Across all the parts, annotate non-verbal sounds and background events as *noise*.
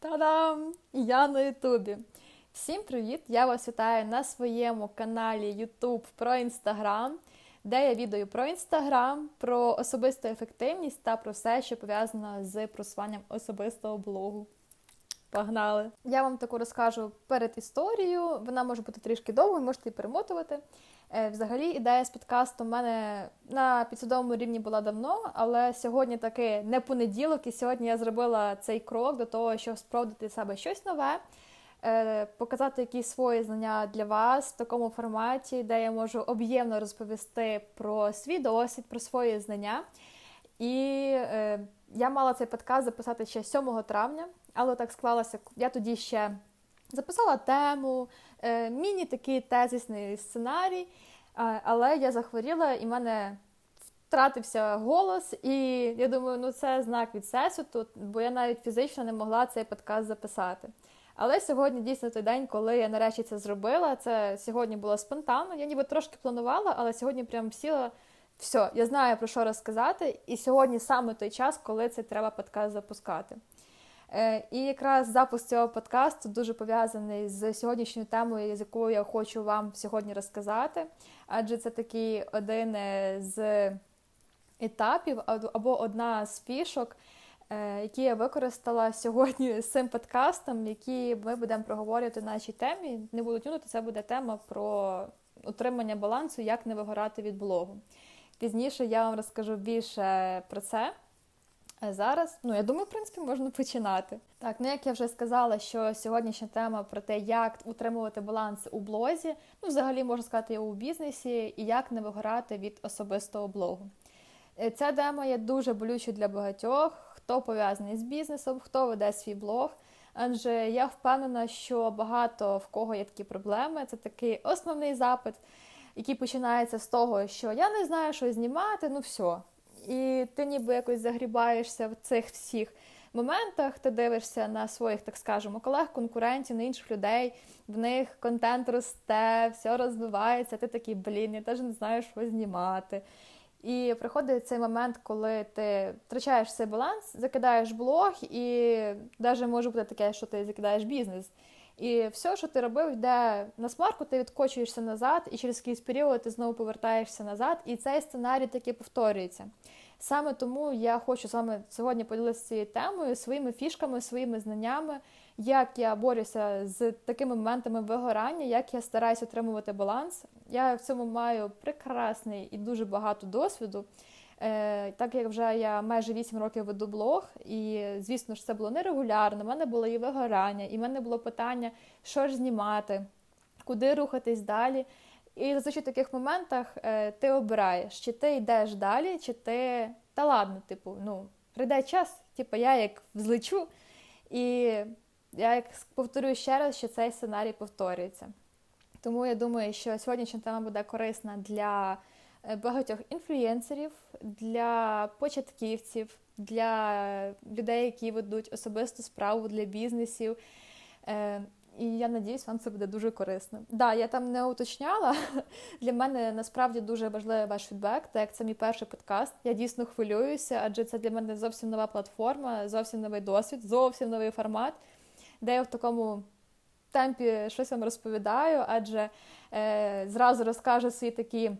Та-дам! Я на Ютубі. Всім привіт! Я вас вітаю на своєму каналі YouTube про Інстаграм, де я відео про Інстаграм, про особисту ефективність та про все, що пов'язано з просуванням особистого блогу. Погнали! Я вам таку розкажу перед історією. Вона може бути трішки довгою, можете її перемотувати. Е, Взагалі, ідея з подкасту в мене на підсвідомому рівні була давно, але сьогодні таки не понеділок, і сьогодні я зробила цей крок до того, щоб спробувати себе щось нове, е, показати якісь свої знання для вас в такому форматі, де я можу об'ємно розповісти про свій досвід, про свої знання. І е, я мала цей подкаст записати ще 7 травня, але так склалося. Я тоді ще записала тему, міні такий тезисний сценарій, але я захворіла і в мене втратився голос, і я думаю, ну це знак від всесвіту, бо я навіть фізично не могла цей подкаст записати. Але сьогодні дійсно той день, коли я нарешті це зробила. Це сьогодні було спонтанно. Я ніби трошки планувала, але сьогодні прям сіла. Все, я знаю про що розказати, і сьогодні саме той час, коли це треба подкаст запускати. Е, І якраз запуск цього подкасту дуже пов'язаний з сьогоднішньою темою, з якою я хочу вам сьогодні розказати. Адже це такий один е, з етапів або одна з фішок, е, які я використала сьогодні з цим подкастом, які ми будемо проговорювати в нашій темі. Не буду тюнути, це буде тема про утримання балансу, як не вигорати від блогу. Пізніше я вам розкажу більше про це. А зараз, ну я думаю, в принципі, можна починати. Так, ну як я вже сказала, що сьогоднішня тема про те, як утримувати баланс у блозі, ну взагалі можна сказати, у бізнесі, і як не вигорати від особистого блогу. Е, Ця тема є дуже болючою для багатьох, хто пов'язаний з бізнесом, хто веде свій блог. Адже я впевнена, що багато в кого є такі проблеми. Це такий основний запит, який починається з того, що я не знаю, що знімати, ну все. І ти ніби якось загрібаєшся в цих всіх моментах, ти дивишся на своїх, так скажемо, колег, конкурентів, на інших людей, в них контент росте, все розвивається, ти такий, блін, я теж не знаю, що знімати. І приходить цей момент, коли ти втрачаєш цей баланс, закидаєш блог, і навіть може бути таке, що ти закидаєш бізнес. І все, що ти робив, йде на смарку, ти відкочуєшся назад, і через якийсь період ти знову повертаєшся назад, і цей сценарій таки повторюється. Саме тому я хочу з вами сьогодні поділитися цією темою, своїми фішками, своїми знаннями, як я борюся з такими моментами вигорання, як я стараюся отримувати баланс. Я в цьому маю прекрасний і дуже багато досвіду. Е, Так як вже я майже 8 років веду блог, і звісно ж це було нерегулярно. У мене було і вигорання, і в мене було питання, що ж знімати, куди рухатись далі. І зазвичай в таких моментах е, ти обираєш, чи ти йдеш далі, чи ти та ладно, типу, ну прийде час, типу, я як взлечу, і я як повторюю ще раз, що цей сценарій повторюється. Тому я думаю, що сьогоднішня тема буде корисна для багатьох інфлюєнсерів, для початківців, для людей, які ведуть особисту справу для бізнесів. Е, І я надіюсь, вам це буде дуже корисно. Да, я там не уточняла. *laughs* Для мене насправді дуже важливий ваш фідбек, так як це мій перший подкаст. Я дійсно хвилююся, адже це для мене зовсім нова платформа, зовсім новий досвід, зовсім новий формат, де я в такому темпі щось вам розповідаю, адже е, зразу розкажу свої такі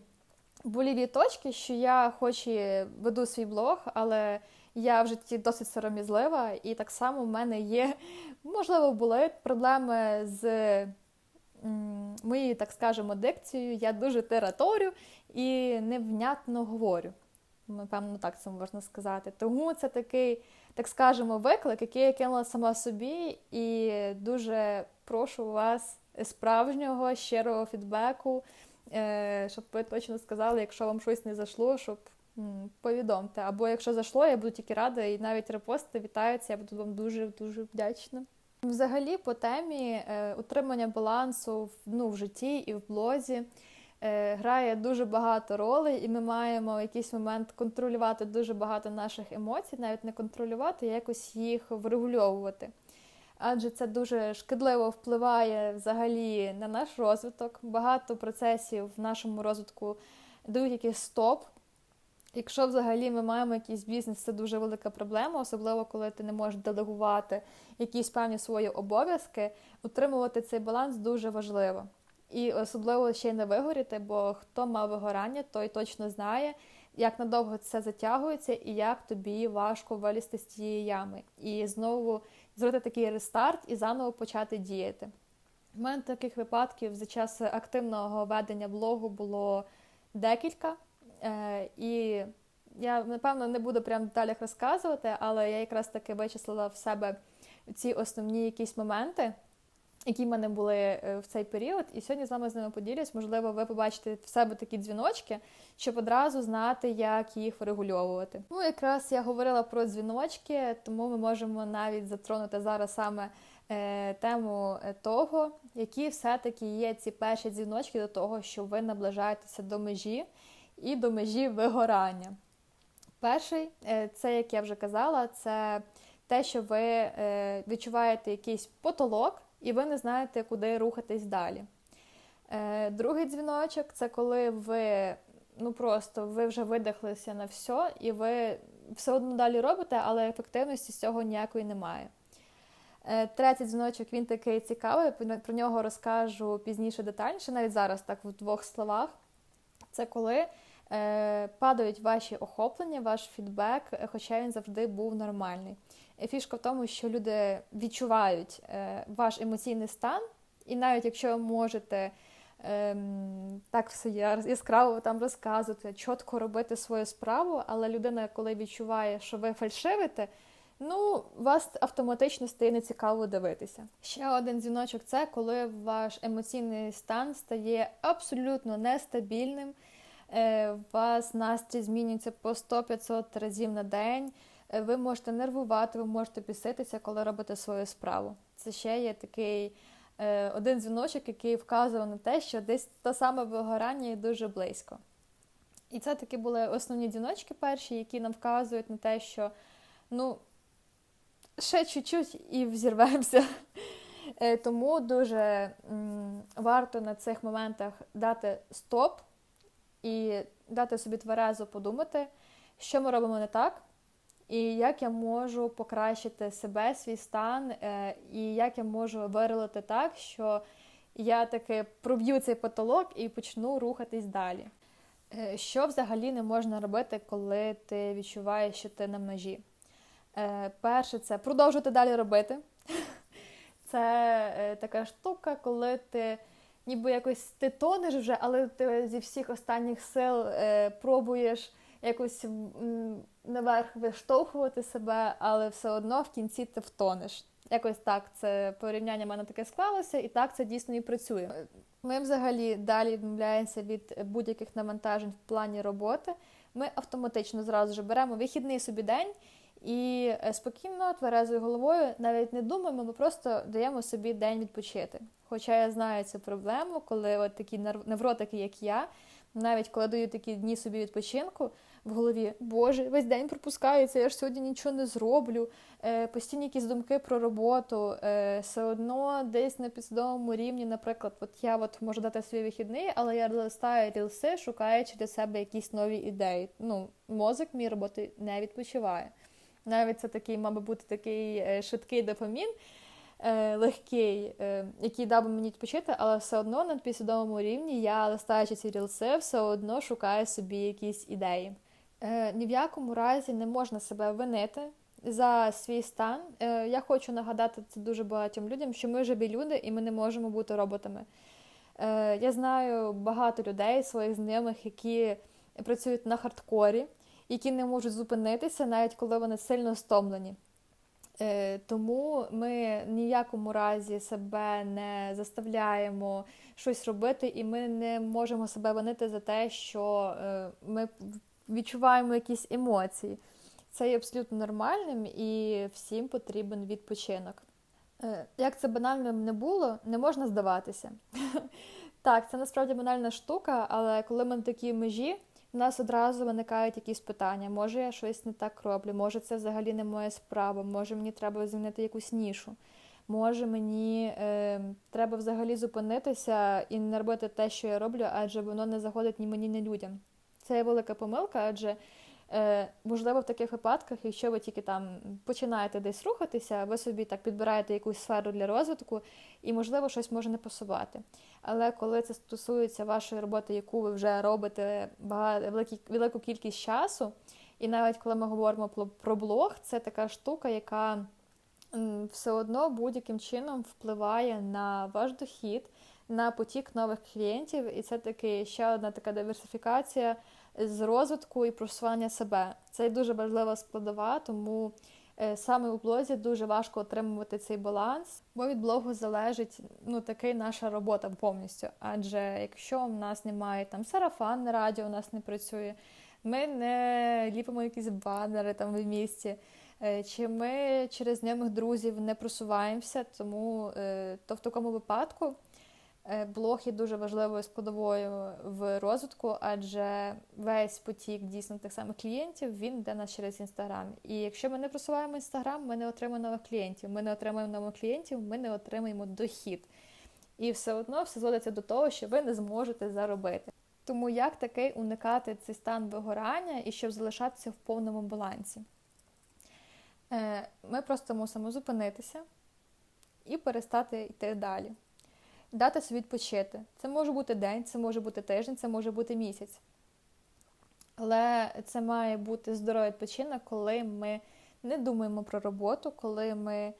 боліві точки, що я хоч і веду свій блог, але я в житті досить сором'язлива, і так само в мене є, можливо, були проблеми з моєю, так скажемо, дикцією. Я дуже тераторю і невнятно говорю. Напевно, так це можна сказати. Тому це такий, так скажемо, виклик, який я кинула сама собі, і дуже прошу вас справжнього, щирого фідбеку. Е, щоб ви точно сказали, якщо вам щось не зайшло, щоб повідомте. Або якщо зайшло, я буду тільки рада, і навіть репости вітаються, я буду вам дуже-дуже вдячна. Взагалі, по темі е, утримання балансу в, ну, в житті і в блозі е, грає дуже багато ролей, і ми маємо в якийсь момент контролювати дуже багато наших емоцій, навіть не контролювати, а якось їх врегульовувати. Адже це дуже шкідливо впливає взагалі на наш розвиток. Багато процесів в нашому розвитку дають якийсь стоп. Якщо взагалі ми маємо якийсь бізнес, це дуже велика проблема, особливо коли ти не можеш делегувати якісь певні свої обов'язки, утримувати цей баланс дуже важливо. І особливо ще й не вигоріти, бо хто мав вигорання, той точно знає, як надовго це затягується і як тобі важко вилізти з цієї ями. І знову зробити такий рестарт і заново почати діяти. У мене таких випадків за час активного ведення блогу було декілька. Е, і я, напевно, не буду прям в деталях розказувати, але я якраз таки вичислила в себе ці основні якісь моменти, які в мене були е, в цей період. І сьогодні з вами з ними поділюсь. Можливо, ви побачите в себе такі дзвіночки, щоб одразу знати, як їх врегульовувати. Ну, якраз я говорила про дзвіночки, тому ми можемо навіть затронути зараз саме е, тему того, які все-таки є ці перші дзвіночки до того, що ви наближаєтеся до межі і до межі вигорання. Перший, е, це, як я вже казала, це те, що ви е, відчуваєте якийсь потолок, і ви не знаєте, куди рухатись далі. Е, другий дзвіночок це коли ви ну просто ви вже видихлися на все, і ви все одно далі робите, але ефективності з цього ніякої немає. Третій дзвіночок він такий цікавий, про нього розкажу пізніше детальніше, навіть зараз так в двох словах. Це коли е, падають ваші охоплення, ваш фідбек, е, хоча він завжди був нормальний. Фішка в тому, що люди відчувають е, ваш емоційний стан, і навіть якщо ви можете е, так все яскраво там розказувати, чітко робити свою справу, але людина, коли відчуває, що ви фальшивите, Ну, вас автоматично стає нецікаво дивитися. Ще один дзвіночок це коли ваш емоційний стан стає абсолютно нестабільним, Е, у вас настрій змінюється по 100-500 разів на день. Е, ви можете нервувати, ви можете піситися, коли робите свою справу. Це ще є такий е, один дзвіночок, який вказує на те, що десь те саме вигорання є дуже близько. І це такі були основні дзвіночки перші, які нам вказують на те, що ну, ще чуть-чуть і взірвемося. *laughs* Тому дуже варто на цих моментах дати стоп і дати собі тверезо подумати, що ми робимо не так, і як я можу покращити себе, свій стан, е, і як я можу вирилити так, що я таки проб'ю цей потолок і почну рухатись далі. Е, що взагалі не можна робити, коли ти відчуваєш, що ти на межі? Е, перше, це продовжувати далі робити. *laughs* Це така штука, коли ти ніби якось ти тонеш вже, але ти зі всіх останніх сил пробуєш якось наверх виштовхувати себе, але все одно в кінці ти втонеш. Якось так це порівняння в мене таке склалося, і так це дійсно і працює. Ми взагалі далі відмовляємося від будь-яких навантажень в плані роботи. Ми автоматично зразу ж беремо вихідний собі день і е, спокійно, тверезою головою, навіть не думаємо, ми просто даємо собі день відпочити. Хоча я знаю цю проблему, коли от такі невротики, як я, навіть коли дають такі дні собі відпочинку в голові, Боже, весь день пропускається, я ж сьогодні нічого не зроблю. Е, Постійні якісь думки про роботу, е, все одно десь на підсвідомому рівні, наприклад, от я от можу дати свій вихідний, але я листаю рілси, шукаючи для себе якісь нові ідеї. Ну, мозок мій роботи не відпочиває. Навіть це такий, мабуть, бути такий е, швидкий дофамін е, легкий, е, який дав би мені відпочити, але все одно на підсвідомому рівні я, листаючи ці рілси, все одно шукаю собі якісь ідеї. Е, ні в якому разі не можна себе винити за свій стан. Е, я хочу нагадати це дуже багатьом людям, що ми живі люди і ми не можемо бути роботами. Е, я знаю багато людей, своїх знайомих, які працюють на хардкорі, які не можуть зупинитися, навіть коли вони сильно стомлені. Тому ми ніякому разі себе не заставляємо щось робити, і ми не можемо себе винити за те, що ми відчуваємо якісь емоції. Це є абсолютно нормальним і всім потрібен відпочинок. Е, як це банально не було, не можна здаватися. *laughs* Так, це насправді банальна штука, але коли ми на такій межі, у нас одразу виникають якісь питання. Може, я щось не так роблю, може це взагалі не моя справа, може мені треба змінити якусь нішу. Може, мені е, треба взагалі зупинитися і не робити те, що я роблю, адже воно не заходить ні мені, ні людям. Це є велика помилка, адже е, можливо в таких випадках, якщо ви тільки там починаєте десь рухатися, ви собі так підбираєте якусь сферу для розвитку, і можливо щось може не пасувати. Але коли це стосується вашої роботи, яку ви вже робите багато великі, велику кількість часу, і навіть коли ми говоримо про блог, це така штука, яка все одно будь-яким чином впливає на ваш дохід, на потік нових клієнтів, і це таки ще одна така диверсифікація з розвитку і просування себе. Це дуже важлива складова, тому е, саме у блозі дуже важко отримувати цей баланс, бо від блогу залежить ну такий наша робота повністю. Адже якщо в нас немає там сарафан радіо, у нас не працює, ми не ліпимо якісь банери там в місті. Е, чи ми через знайомих друзів не просуваємося, тому е, то в такому випадку блог є дуже важливою складовою в розвитку, адже весь потік дійсно тих самих клієнтів він йде нас через інстаграм. І якщо ми не просуваємо інстаграм, ми не отримаємо нових клієнтів. Ми не отримаємо нових клієнтів, ми не отримаємо дохід. І все одно все зводиться до того, що ви не зможете заробити. Тому як таки уникати цей стан вигорання і щоб залишатися в повному балансі? Е, ми просто мусимо зупинитися і перестати йти далі. Дати собі відпочити. Це може бути день, це може бути тиждень, це може бути місяць. Але це має бути здоровий відпочинок, коли ми не думаємо про роботу, коли ми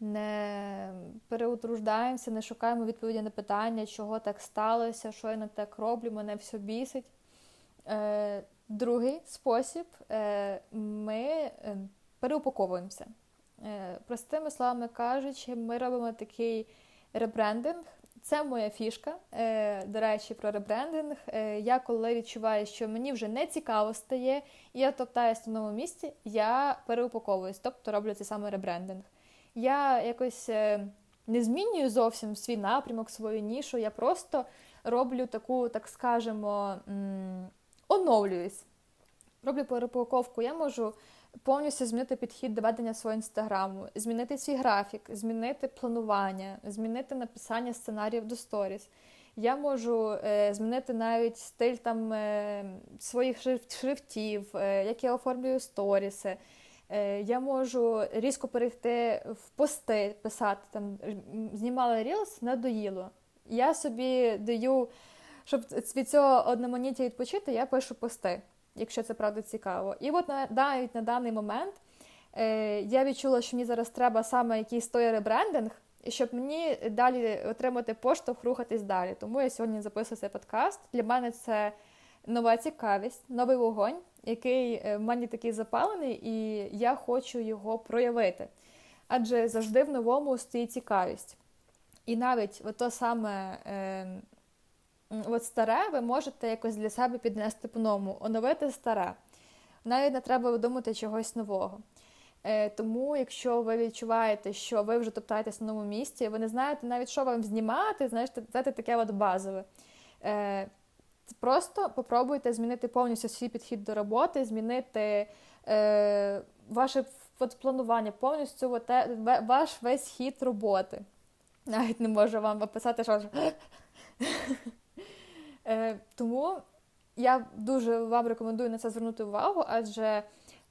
не переутруждаємося, не шукаємо відповіді на питання, чого так сталося, що я не так роблю, мене все бісить. Е, другий спосіб е, ми переупаковуємося. Е, простими словами кажучи, ми робимо такий ребрендинг. Це моя фішка. Е, до речі, про ребрендинг. Е, я коли відчуваю, що мені вже не цікаво стає, і я топтаюсь в новому місці, я переупаковуюсь, тобто роблю цей самий ребрендинг. Я якось не змінюю зовсім свій напрямок, свою нішу. Я просто роблю таку, так скажемо, оновлююсь. Роблю переупаковку. Я можу повністю змінити підхід до ведення свого інстаграму, змінити свій графік, змінити планування, змінити написання сценаріїв до сторіс. Я можу е, змінити навіть стиль там е, своїх шрифтів, е, як я оформлюю сторіси. Е, я можу різко перейти в пости, писати там, знімала Reels, надоїло. Я собі даю, щоб від цього одноманіття відпочити, я пишу пости якщо це правда цікаво. І от навіть на даний момент е, я відчула, що мені зараз треба саме якийсь той ребрендинг, щоб мені далі отримати поштовх, рухатись далі. Тому я сьогодні записую цей подкаст. Для мене це нова цікавість, новий вогонь, який е, в мене такий запалений, і я хочу його проявити. Адже завжди в новому стоїть цікавість. І навіть то саме е, от старе ви можете якось для себе піднести по-новому, оновити старе. Навіть не треба видумати чогось нового. Е, Тому, якщо ви відчуваєте, що ви вже топтаєтесь на новому місці, ви не знаєте навіть, що вам знімати, знаєте, це таке от базове. Е, Просто попробуйте змінити повністю свій підхід до роботи, змінити е, ваше от, планування, повністю от, ваш весь хід роботи. Навіть не можу вам описати, що. Е, Тому я дуже вам рекомендую на це звернути увагу, адже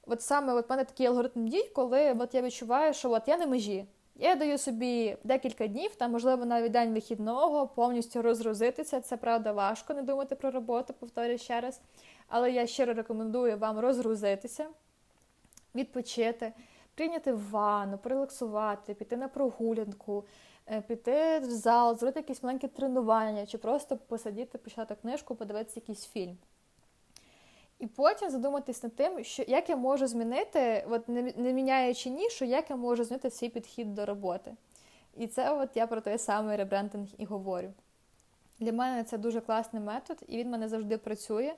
от саме от в мене такий алгоритм дій, коли от я відчуваю, що от я на межі. Я даю собі декілька днів, там, можливо, навіть день вихідного, повністю розгрузитися. Це правда важко не думати про роботу, повторюю ще раз. Але я щиро рекомендую вам розгрузитися, відпочити, прийняти ванну, порелаксувати, піти на прогулянку, піти в зал, зробити якісь маленькі тренування, чи просто посидіти, почати книжку, подивитися якийсь фільм. І потім задуматись над тим, що як я можу змінити, от не, не міняючи нішу, як я можу змінити свій підхід до роботи. І це от я про той самий ребрендинг і говорю. Для мене це дуже класний метод, і він мене завжди працює.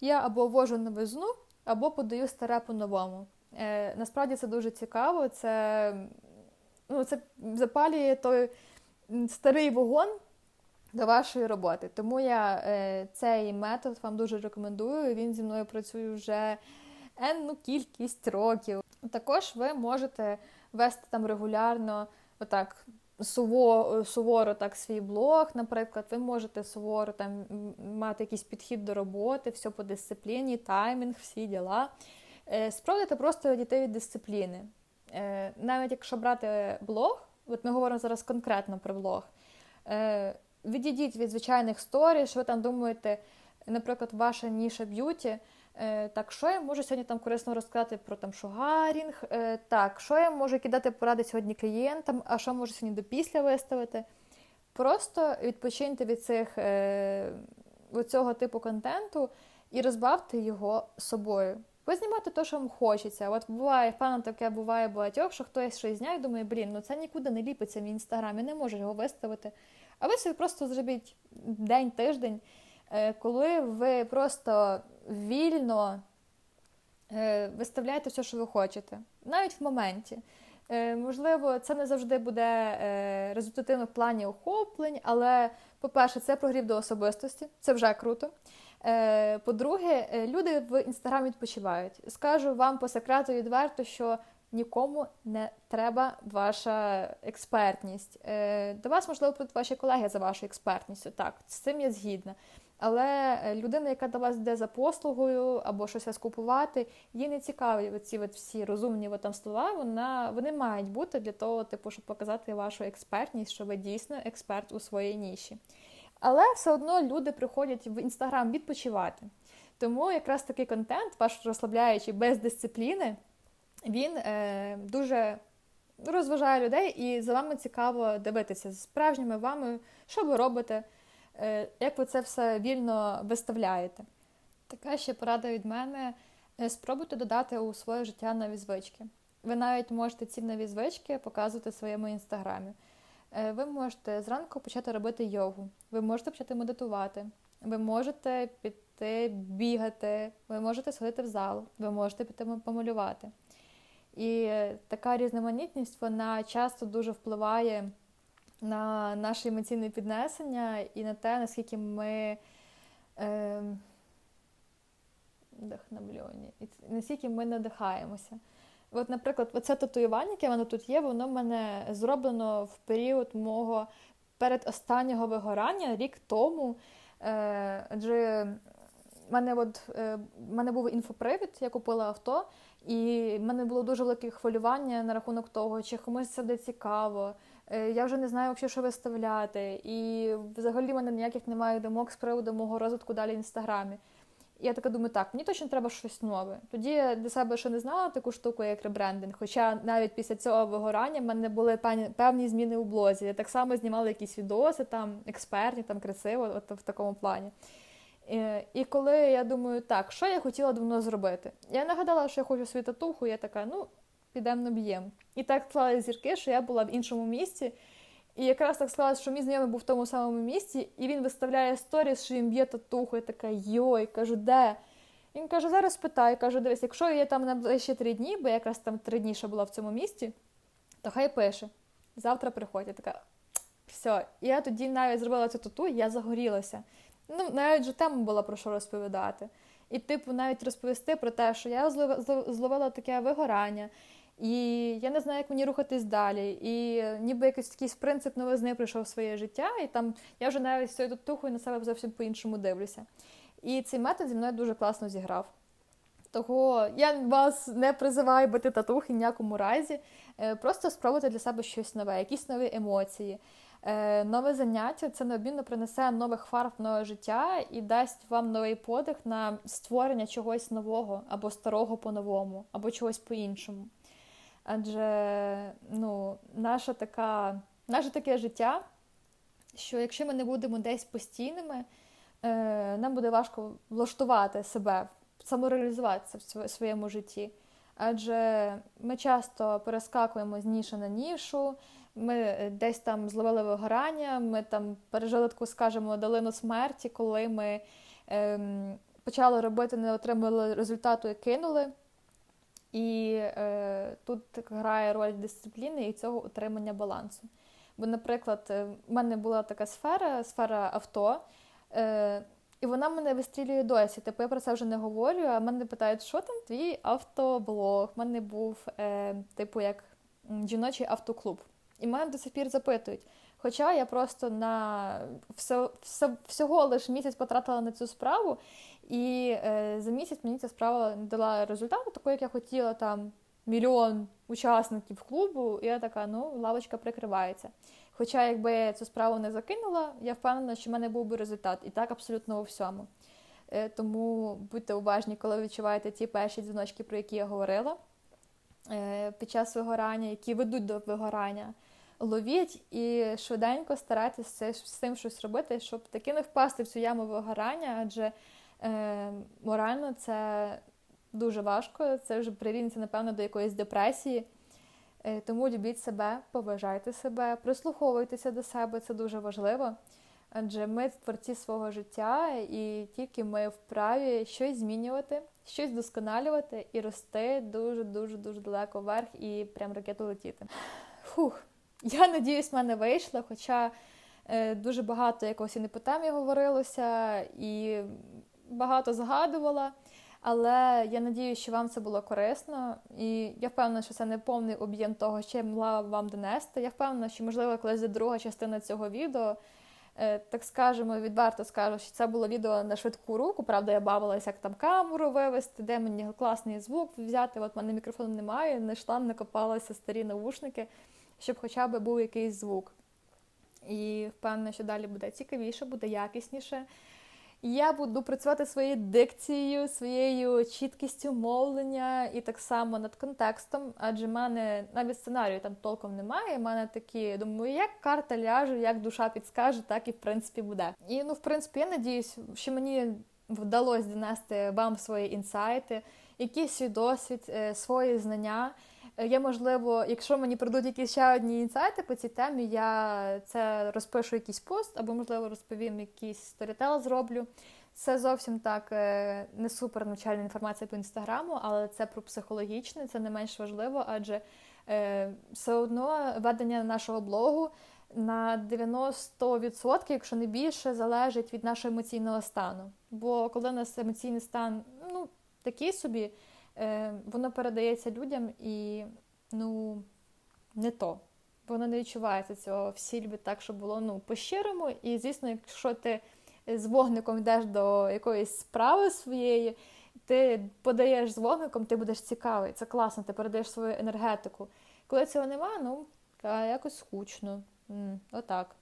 Я або ввожу новизну, або подаю старе по-новому. Е, Насправді це дуже цікаво. Це ну, це запалює той старий вогон до вашої роботи. Тому я е, цей метод вам дуже рекомендую. Він зі мною працює вже енну кількість років. Також ви можете вести там регулярно отак суво, суворо так свій блог, наприклад, ви можете суворо там мати якийсь підхід до роботи, все по дисципліні, таймінг, всі діла. Е, спробуйте просто відійти від дисципліни. Е, навіть якщо брати блог, от ми говоримо зараз конкретно про блог, е, відійдіть від звичайних сторій, що ви там думаєте, наприклад, ваша ніша б'юті. Так, що я можу сьогодні там корисно розказати про там шугарінг? Так, що я можу кидати поради сьогодні клієнтам, а що можу сьогодні до після виставити? Просто відпочиньте від цих від цього типу контенту і розбавте його собою. Ви знімати те, що вам хочеться. От буває, певно, таке буває багатьох, що хтось щось зняє і думає, блін, ну це нікуди не ліпиться в інстаграмі, не можу його виставити. А ви собі просто зробіть день-тиждень, е, коли ви просто вільно е, виставляєте все, що ви хочете, навіть в моменті. Е, можливо, це не завжди буде результативно в плані охоплень, але, по-перше, це прогрів до особистості, це вже круто. Е, по-друге, е, люди в інстаграмі відпочивають. Скажу вам по секрету відверто, що нікому не треба ваша експертність. Е, до вас, можливо, будуть ваші колеги за вашою експертністю. Так, з цим я згідна. Але людина, яка до вас йде за послугою або щось вас купувати, їй не цікаві ці от всі розумні от там слова. Вона вони мають бути для того, типу, щоб показати вашу експертність, що ви дійсно експерт у своїй ніші. Але все одно люди приходять в інстаграм відпочивати. Тому якраз такий контент, ваш розслабляючий без дисципліни, він е, дуже розважає людей, і за вами цікаво дивитися з справжніми вами, що ви робите, е, як ви це все вільно виставляєте. Така ще порада від мене: е, спробуйте додати у своє життя нові звички. Ви навіть можете ці нові звички показувати в своєму інстаграмі. Е, ви можете зранку почати робити йогу, ви можете почати медитувати, ви можете піти бігати, ви можете сходити в зал, ви можете піти помалювати. І така різноманітність вона часто дуже впливає на наше емоційне піднесення і на те, наскільки ми е, вдохновлені, і наскільки ми надихаємося. От, наприклад, оце татуювання, яке воно тут є, воно в мене зроблено в період мого передостаннього вигорання рік тому. Е, адже в мене от, е, мене був інфопривід, я купила авто, і в мене було дуже велике хвилювання на рахунок того, чи комусь це буде цікаво. Е, я вже не знаю, що виставляти. І взагалі в мене ніяких немає думок з приводу мого розвитку далі в інстаграмі. Я така думаю, так, мені точно треба щось нове. Тоді я для себе ще не знала таку штуку, як ребрендинг. Хоча навіть після цього вигорання в мене були певні зміни у блозі. Я так само знімала якісь відоси, там експертні, там красиво, от в такому плані. І коли я думаю, так, що я хотіла давно зробити? Я нагадала, що я хочу свою татуху, я така, ну, підемо наб'ємо. І так склали зірки, що я була в іншому місці. І якраз так склалося, що мій знайомий був в тому самому місці, і він виставляє сторіс, що він б'є татуху. Я така йой, кажу, де? Він каже, зараз питаю, кажу, дивись, якщо я там на ближчі три дні, бо я якраз там три дні ще була в цьому місці, то хай пише. Завтра приходять. така, все. І я тоді навіть зробила цю тату, я загорілася. Ну, навіть же тему була про що розповідати. І, типу, навіть розповісти про те, що я зловила таке вигорання. І я не знаю, як мені рухатись далі. І ніби якийсь такий принцип новизни прийшов в своє життя, і там я вже навіть з цією дотухою на себе зовсім по-іншому дивлюся. І цей метод зі мною дуже класно зіграв. Того я вас не призиваю бути татухи в ніякому разі. Е, просто спробуйте для себе щось нове, якісь нові емоції. Е, нове заняття це необмінно принесе нових фарб нове життя і дасть вам новий подих на створення чогось нового або старого по-новому, або чогось по-іншому. Адже ну, наша така, наше таке життя, що якщо ми не будемо десь постійними, е, нам буде важко влаштувати себе, самореалізуватися в своєму житті. Адже ми часто перескакуємо з ніша на нішу, ми десь там зловили вигорання, ми там пережили таку, скажімо, долину смерті, коли ми ем, почали робити, не отримали результату і кинули. І е, тут грає роль дисципліни і цього утримання балансу. Бо, наприклад, е, в мене була така сфера, сфера авто, е, і вона мене вистрілює досі. Типу я про це вже не говорю, а мене питають, що там твій автоблог? У мене був, е, типу, як жіночий автоклуб. І мене до сих пір запитують. Хоча я просто на все, все, всього лише місяць потратила на цю справу, і е, за місяць мені ця справа дала результату, такого, як я хотіла, там мільйон учасників клубу, і я така, ну, лавочка прикривається. Хоча, якби я цю справу не закинула, я впевнена, що в мене був би результат. І так абсолютно у всьому. Е, тому будьте уважні, коли відчуваєте ті перші дзвіночки, про які я говорила е, під час вигорання, які ведуть до вигорання. Ловіть і швиденько старайтеся з цим щось робити, щоб таки не впасти в цю яму вигорання, адже е, морально це дуже важко, це вже прирівнюється, напевно, до якоїсь депресії. Е, тому любіть себе, поважайте себе, прислуховуйтеся до себе, це дуже важливо. Адже ми творці свого життя, і тільки ми вправі щось змінювати, щось досконалювати і рости дуже-дуже дуже далеко вверх і прям ракету летіти. Фух, я надіюсь, в мене вийшло, хоча е, дуже багато якогось і не по темі говорилося, і багато згадувала. Але я надію, що вам це було корисно, і я впевнена, що це не повний об'єм того, що я могла вам донести. Я впевнена, що можливо колись друга частина цього відео. Е, так скажемо, відверто скажу, що це було відео на швидку руку. Правда, я бавилася, як там камеру вивести, де мені класний звук взяти. От в мене мікрофону немає, не йшла, не старі навушники, щоб хоча б був якийсь звук. І впевнена, що далі буде цікавіше, буде якісніше. Я буду працювати своєю дикцією, своєю чіткістю мовлення і так само над контекстом, адже в мене навіть сценарію там толком немає. У мене такі думаю, як карта ляже, як душа підскаже, так і в принципі буде. І ну, в принципі, я надіюсь, що мені вдалося донести вам свої інсайти, якийсь свій досвід, е, свої знання. Я, можливо, якщо мені прийдуть якісь ще одні інсайти по цій темі, я це розпишу якийсь пост, або, можливо, розповім якийсь сторітел зроблю. Це зовсім так е, не супер навчальна інформація по інстаграму, але це про психологічне, це не менш важливо, адже е, все одно ведення нашого блогу на 90%, якщо не більше, залежить від нашого емоційного стану. Бо коли у нас емоційний стан ну, такий собі е, воно передається людям і ну, не то. Воно не відчувається цього всі любить так, щоб було ну, по-щирому. І, звісно, якщо ти з вогником йдеш до якоїсь справи своєї, ти подаєш з вогником, ти будеш цікавий. Це класно, ти передаєш свою енергетику. Коли цього нема, ну якось скучно. М, Отак.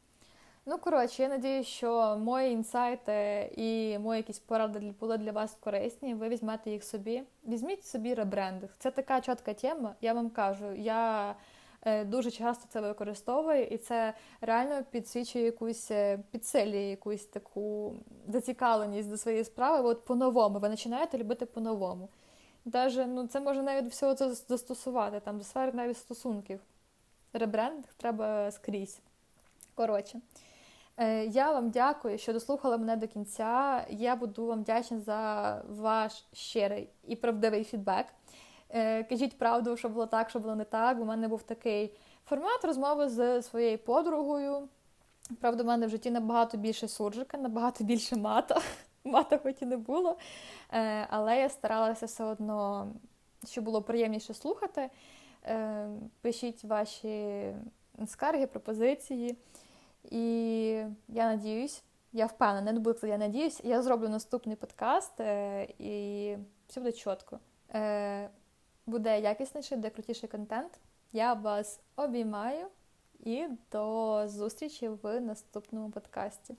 Ну, коротше, я надію, що мої інсайти і мої якісь поради були для вас корисні. Ви візьмете їх собі. Візьміть собі ребрендинг. Це така чітка тема. Я вам кажу. Я е, дуже часто це використовую, і це реально підсвічує якусь е, підсилює якусь таку зацікавленість до своєї справи. От по-новому. Ви починаєте любити по-новому. Даже, ну, це може навіть всього це застосувати, там до сфери навіть стосунків. Ребрендинг треба скрізь. Коротше. Е, я вам дякую, що дослухали мене до кінця. Я буду вам вдячна за ваш щирий і правдивий фідбек. Е, кажіть правду, що було так, що було не так. У мене був такий формат розмови з своєю подругою. Правда, в мене в житті набагато більше суржика, набагато більше мата. *laughs* Мата хоч і не було. Е, але я старалася все одно, щоб було приємніше слухати. Пишіть ваші скарги, пропозиції. І я надіюсь, я впевнена, не буду я надіюсь, я зроблю наступний подкаст е, і все буде чітко. Е, буде якісніший, буде крутіший контент. Я вас обіймаю і до зустрічі в наступному подкасті.